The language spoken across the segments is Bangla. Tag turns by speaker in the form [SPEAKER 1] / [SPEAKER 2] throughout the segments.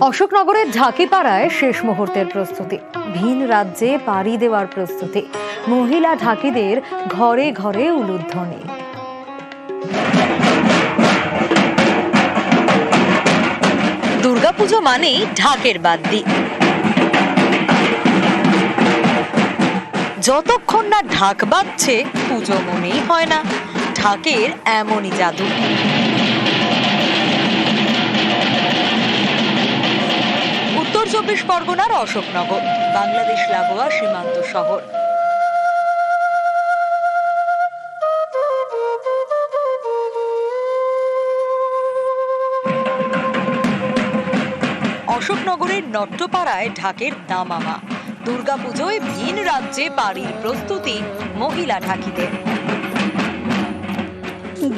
[SPEAKER 1] অশোকনগরের ঢাকিপাড়ায় শেষ মুহূর্তের প্রস্তুতি। ভিন রাজ্যে পাড়ি দেওয়ার প্রস্তুতি। মহিলা ঢাকিদের ঘরে ঘরে উলুধ্বনি।
[SPEAKER 2] দুর্গাপুজো মানেই ঢাকের বাদ্যি। যতক্ষণ না ঢাক বাজছে, পুজো মনেই হয় না। ঢাকের এমনই জাদু। চব্বিশ পরগনার অশোকনগর, বাংলাদেশ লাগোয়া সীমান্ত শহর। অশোকনগরের নট্টপাড়ায় ঢাকের দামামা। দুর্গাপুজোয় ভিন রাজ্যে বাড়ির প্রস্তুতি মহিলা ঢাকিদের।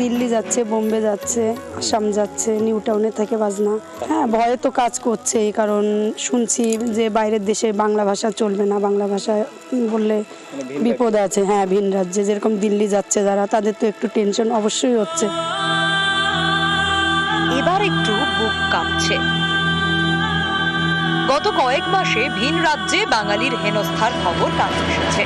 [SPEAKER 3] দিল্লি যাচ্ছে বোম্বে যাচ্ছে আসাম যাচ্ছে নিউ টাউনে থেকে বাজনা। হ্যাঁ ভয়ে তো কাজ করছেই কারণ শুনছি যে বাইরের দেশে বাংলা ভাষা চলবে না বাংলা ভাষা বললে বিপদ আছে। হ্যাঁ ভিন রাজ্যে। যেরকম দিল্লি যাচ্ছে যারা তাদের তো একটু টেনশন অবশ্যই হচ্ছে।
[SPEAKER 2] এবার একটু বুক কাঁপছে। গত কয়েক মাসে ভিন রাজ্যে বাঙালির হেনস্থার খবর কাছে এসেছে।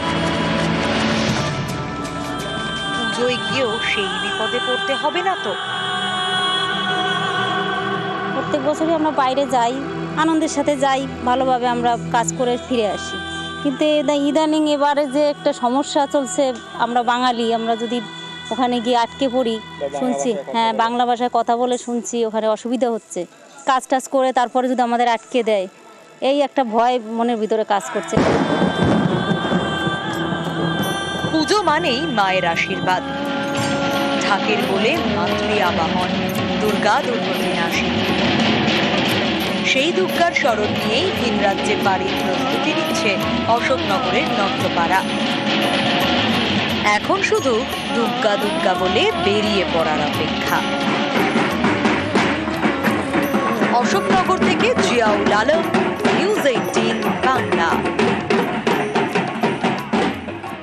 [SPEAKER 2] পুজোয় গিয়েও সেই বিপদে পড়তে হবে না তো।
[SPEAKER 4] প্রত্যেক বছরই আমরা বাইরে যাই আনন্দের সাথে যাই ভালোভাবে আমরা কাজ করে ফিরে আসি। কিন্তু ইদানিং এবারে যে একটা সমস্যা চলছে আমরা বাঙালি আমরা যদি ওখানে গিয়ে আটকে পড়ি শুনছি। হ্যাঁ বাংলা ভাষায় কথা বলে শুনছি ওখানে অসুবিধা হচ্ছে। কাজ টাজ করে তারপরে যদি আমাদের আটকে দেয় এই একটা ভয় মনের ভিতরে কাজ করছে।
[SPEAKER 2] মানেই মায়ের আশীর্বাদ। ঢাকের বলে মাতৃ আবাহন, দুর্গা দুর্গতিনাশী সেই দুর্গার স্মরণ নিয়েই ভিন রাজ্যে বাড়ির প্রস্তুতি নিচ্ছে অশোকনগরের নট্টপাড়া এখন শুধু দুর্গা দুর্গা বলে বেরিয়ে পড়ার অপেক্ষা। অশোকনগর থেকে জিয়াউল আলম